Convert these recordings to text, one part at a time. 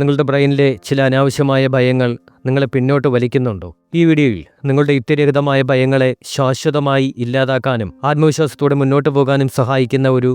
നിങ്ങളുടെ ബ്രെയിനിലെ ചില അനാവശ്യമായ ഭയങ്ങൾ നിങ്ങളെ പിന്നോട്ട് വലിക്കുന്നുണ്ടോ? ഈ വീഡിയോയിൽ നിങ്ങളുടെ യുക്തിരഹിതമായ ഭയങ്ങളെ ശാശ്വതമായി ഇല്ലാതാക്കാനും ആത്മവിശ്വാസത്തോടെ മുന്നോട്ട് പോകാനും സഹായിക്കുന്ന ഒരു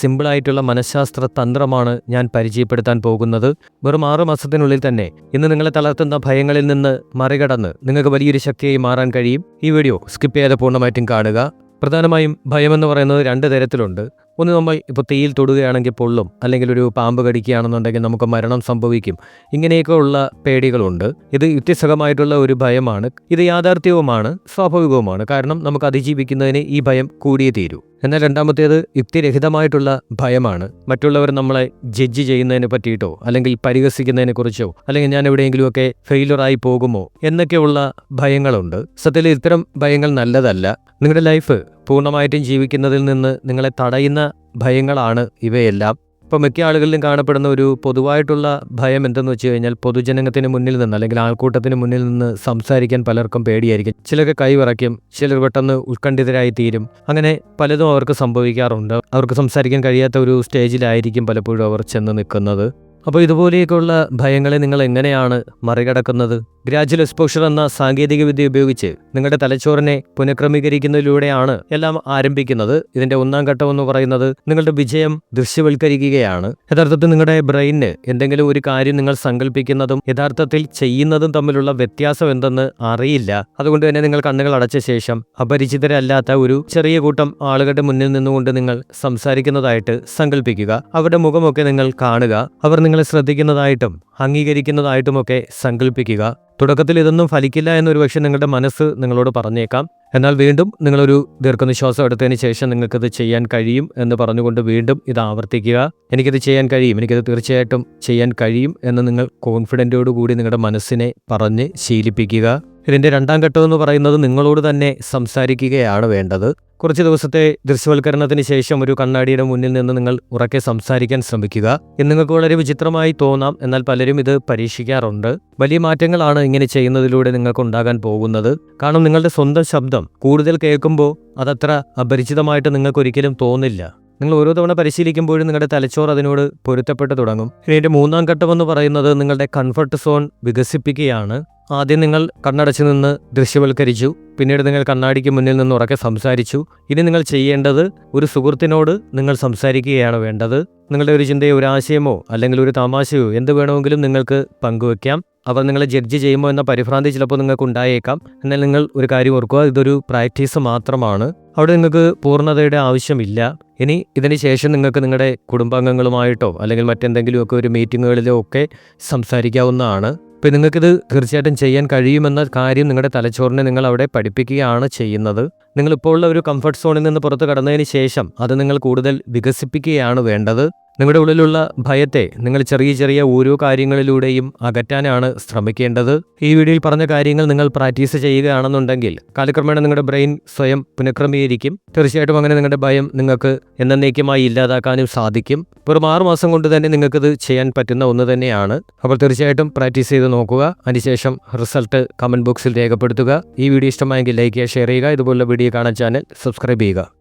സിമ്പിളായിട്ടുള്ള മനഃശാസ്ത്ര തന്ത്രമാണ് ഞാൻ പരിചയപ്പെടുത്താൻ പോകുന്നത്. വെറും ആറു മാസത്തിനുള്ളിൽ തന്നെ ഇന്ന് നിങ്ങളെ തളർത്തുന്ന ഭയങ്ങളിൽ നിന്ന് മറികടന്ന് നിങ്ങൾക്ക് വലിയൊരു ശക്തിയായി മാറാൻ കഴിയും. ഈ വീഡിയോ സ്കിപ്പ് ചെയ്യാതെ പൂർണമായിട്ടും കാണുക. പ്രധാനമായും ഭയമെന്ന് പറയുന്നത് രണ്ട് തരത്തിലുണ്ട്. ഒന്ന് നമ്മൾ ഇപ്പോൾ തീയിൽ തൊടുകയാണെങ്കിൽ പൊള്ളും അല്ലെങ്കിൽ ഒരു പാമ്പ് കടിക്കുകയാണെന്നുണ്ടെങ്കിൽ നമുക്ക് മരണം സംഭവിക്കും. ഇങ്ങനെയൊക്കെ ഉള്ള പേടികളുണ്ട്. ഇത് യുക്തിസഹമായിട്ടുള്ള ഒരു ഭയമാണ്. ഇത് യാഥാർത്ഥ്യവുമാണ് സ്വാഭാവികവുമാണ്. കാരണം നമുക്ക് അതിജീവിക്കുന്നതിന് ഈ ഭയം കൂടിയേ തീരൂ. എന്നാൽ രണ്ടാമത്തേത് യുക്തിരഹിതമായിട്ടുള്ള ഭയമാണ്. മറ്റുള്ളവർ നമ്മളെ ജഡ്ജ് ചെയ്യുന്നതിനെ പറ്റിയിട്ടോ അല്ലെങ്കിൽ പരിഹസിക്കുന്നതിനെ കുറിച്ചോ അല്ലെങ്കിൽ ഞാൻ എവിടെയെങ്കിലുമൊക്കെ ഫെയിലറായി പോകുമോ എന്നൊക്കെയുള്ള ഭയങ്ങളുണ്ട്. സത്യത്തിൽ ഇത്തരം ഭയങ്ങൾ നല്ലതല്ല. നിങ്ങളുടെ ലൈഫ് പൂർണമായിട്ടും ജീവിക്കുന്നതിൽ നിന്ന് നിങ്ങളെ തടയുന്ന ഭയങ്ങളാണ് ഇവയെല്ലാം. ഇപ്പോൾ മിക്ക ആളുകളിലും കാണപ്പെടുന്ന ഒരു പൊതുവായിട്ടുള്ള ഭയം എന്തെന്ന് വെച്ച് കഴിഞ്ഞാൽ പൊതുജനത്തിന് മുന്നിൽ നിന്ന് അല്ലെങ്കിൽ ആൾക്കൂട്ടത്തിന് മുന്നിൽ നിന്ന് സംസാരിക്കാൻ പലർക്കും പേടിയായിരിക്കും. ചിലർക്ക് കൈവിറയ്ക്കും ചിലർ പെട്ടെന്ന് ഉത്കണ്ഠിതരായി തീരും. അങ്ങനെ പലതും അവർക്ക് സംഭവിക്കാറുണ്ട്. അവർക്ക് സംസാരിക്കാൻ കഴിയാത്ത ഒരു സ്റ്റേജിലായിരിക്കും പലപ്പോഴും അവർ ചെന്ന് നിൽക്കുന്നത്. അപ്പോൾ ഇതുപോലെയൊക്കെയുള്ള ഭയങ്ങളെ നിങ്ങൾ എങ്ങനെയാണ് മറികടക്കുന്നത്? ഗ്രാജുവൽ എക്സ്പോഷർ എന്ന സാങ്കേതികവിദ്യ ഉപയോഗിച്ച് നിങ്ങളുടെ തലച്ചോറിനെ പുനഃക്രമീകരിക്കുന്നതിലൂടെയാണ് എല്ലാം ആരംഭിക്കുന്നത്. ഇതിന്റെ ഒന്നാം ഘട്ടം എന്ന് പറയുന്നത് നിങ്ങളുടെ വിജയം ദൃശ്യവൽക്കരിക്കുകയാണ്. യഥാർത്ഥത്തിൽ നിങ്ങളുടെ ബ്രെയിനിന് എന്തെങ്കിലും ഒരു കാര്യം നിങ്ങൾ സങ്കല്പിക്കുന്നതും യഥാർത്ഥത്തിൽ ചെയ്യുന്നതും തമ്മിലുള്ള വ്യത്യാസം എന്തെന്ന് അറിയില്ല. അതുകൊണ്ട് തന്നെ നിങ്ങൾ കണ്ണുകൾ അടച്ച ശേഷം അപരിചിതരല്ലാത്ത ഒരു ചെറിയ കൂട്ടം ആളുകളുടെ മുന്നിൽ നിന്നുകൊണ്ട് നിങ്ങൾ സംസാരിക്കുന്നതായിട്ട് സങ്കല്പിക്കുക അവരുടെ മുഖമൊക്കെ നിങ്ങൾ കാണുക. അവർ നിങ്ങളെ ശ്രദ്ധിക്കുന്നതായിട്ടും അംഗീകരിക്കുന്നതായിട്ടുമൊക്കെ സങ്കല്പിക്കുക തുടക്കത്തിൽ ഇതൊന്നും ഫലിക്കില്ല എന്നൊരു പക്ഷേ നിങ്ങളുടെ മനസ്സ് നിങ്ങളോട് പറഞ്ഞേക്കാം. എന്നാൽ വീണ്ടും നിങ്ങളൊരു ദീർഘനിശ്വാസം എടുത്തതിന് ശേഷം നിങ്ങൾക്കിത് ചെയ്യാൻ കഴിയും എന്ന് പറഞ്ഞുകൊണ്ട് വീണ്ടും ഇത് ആവർത്തിക്കുക. എനിക്കിത് ചെയ്യാൻ കഴിയും. എനിക്കിത് തീർച്ചയായിട്ടും ചെയ്യാൻ കഴിയും എന്ന് നിങ്ങൾ കോൺഫിഡന്റോടുകൂടി നിങ്ങളുടെ മനസ്സിനെ പറഞ്ഞ് ശീലിപ്പിക്കുക. ഇതിന്റെ രണ്ടാം ഘട്ടം എന്ന് പറയുന്നത് നിങ്ങളോട് തന്നെ സംസാരിക്കുകയാണ് വേണ്ടത്. കുറച്ച് ദിവസത്തെ ദൃശ്യവൽക്കരണത്തിന് ശേഷം ഒരു കണ്ണാടിയുടെ മുന്നിൽ നിന്ന് നിങ്ങൾ ഉറക്കെ സംസാരിക്കാൻ ശ്രമിക്കുക. ഇത് നിങ്ങൾക്ക് വളരെ വിചിത്രമായി തോന്നാം എന്നാൽ പലരും ഇത് പരീക്ഷിക്കാറുണ്ട്. വലിയ മാറ്റങ്ങളാണ് ഇങ്ങനെ ചെയ്യുന്നതിലൂടെ നിങ്ങൾക്ക് ഉണ്ടാകാൻ പോകുന്നത്. കാരണം നിങ്ങളുടെ സ്വന്തം ശബ്ദം കൂടുതൽ കേൾക്കുമ്പോൾ അതത്ര അപരിചിതമായിട്ട് നിങ്ങൾക്ക് ഒരിക്കലും തോന്നില്ല. നിങ്ങൾ ഓരോ തവണ പരിശീലിക്കുമ്പോഴും നിങ്ങളുടെ തലച്ചോറ് അതിനോട് പൊരുത്തപ്പെട്ട് തുടങ്ങും. ഇതിന്റെ മൂന്നാം ഘട്ടം എന്ന് പറയുന്നത് നിങ്ങളുടെ കംഫർട്ട് സോൺ വികസിപ്പിക്കുകയാണ്. ആദ്യം നിങ്ങൾ കണ്ണടച്ചു നിന്ന് ദൃശ്യവൽക്കരിച്ചു പിന്നീട് നിങ്ങൾ കണ്ണാടിക്ക് മുന്നിൽ നിന്ന് ഉറക്കെ സംസാരിച്ചു. ഇനി നിങ്ങൾ ചെയ്യേണ്ടത് ഒരു സുഹൃത്തിനോട് നിങ്ങൾ സംസാരിക്കുകയാണ് വേണ്ടത്. നിങ്ങളുടെ ഒരു ചിന്തയോ ഒരു ആശയമോ അല്ലെങ്കിൽ ഒരു തമാശയോ എന്ത് വേണമെങ്കിലും നിങ്ങൾക്ക് പങ്കുവെക്കാം. അവർ നിങ്ങളെ ജഡ്ജ് ചെയ്യുമോ എന്ന പരിഭ്രാന്തി ചിലപ്പോൾ നിങ്ങൾക്ക് ഉണ്ടായേക്കാം. എന്നാൽ നിങ്ങൾ ഒരു കാര്യം ഓർക്കുക ഇതൊരു പ്രാക്ടീസ് മാത്രമാണ്. അവിടെ നിങ്ങൾക്ക് പൂർണതയുടെ ആവശ്യമില്ല. ഇനി ഇതിന് ശേഷം നിങ്ങൾക്ക് നിങ്ങളുടെ കുടുംബാംഗങ്ങളുമായിട്ടോ അല്ലെങ്കിൽ മറ്റെന്തെങ്കിലുമൊക്കെ ഒരു മീറ്റിങ്ങുകളിലോ ഒക്കെ സംസാരിക്കാവുന്നതാണ്. ഇപ്പം നിങ്ങൾക്കിത് തീർച്ചയായിട്ടും ചെയ്യാൻ കഴിയുമെന്ന കാര്യം നിങ്ങളുടെ തലച്ചോറിനെ നിങ്ങൾ അവിടെ പഠിപ്പിക്കുകയാണ് ചെയ്യുന്നത്. നിങ്ങളിപ്പോൾ ഉള്ള ഒരു കംഫർട്ട് സോണിൽ നിന്ന് പുറത്ത് കടന്നതിന് ശേഷം അത് നിങ്ങൾ കൂടുതൽ വികസിപ്പിക്കുകയാണ് വേണ്ടത്. നിങ്ങളുടെ ഉള്ളിലുള്ള ഭയത്തെ നിങ്ങൾ ചെറിയ ചെറിയ ഓരോ കാര്യങ്ങളിലൂടെയും അകറ്റാനാണ് ശ്രമിക്കേണ്ടത്. ഈ വീഡിയോയിൽ പറഞ്ഞ കാര്യങ്ങൾ നിങ്ങൾ പ്രാക്ടീസ് ചെയ്യുകയാണെന്നുണ്ടെങ്കിൽ കാലക്രമേണ നിങ്ങളുടെ ബ്രെയിൻ സ്വയം പുനഃക്രമീകരിക്കും. തീർച്ചയായിട്ടും അങ്ങനെ നിങ്ങളുടെ ഭയം നിങ്ങൾക്ക് എന്നേക്കുമായി ഇല്ലാതാക്കാനും സാധിക്കും. വെറും ആറു മാസം കൊണ്ട് തന്നെ നിങ്ങൾക്കിത് ചെയ്യാൻ പറ്റുന്ന ഒന്ന് തന്നെയാണ്. അപ്പോൾ തീർച്ചയായിട്ടും പ്രാക്ടീസ് ചെയ്ത് നോക്കുക. അതിനുശേഷം റിസൾട്ട് കമന്റ് ബോക്സിൽ രേഖപ്പെടുത്തുക. ഈ വീഡിയോ ഇഷ്ടമായെങ്കിൽ ലൈക്ക് ചെയ്യുക ഷെയർ ചെയ്യുക. ഇതുപോലുള്ള വീഡിയോ കാണാൻ ചാനൽ സബ്സ്ക്രൈബ് ചെയ്യുക.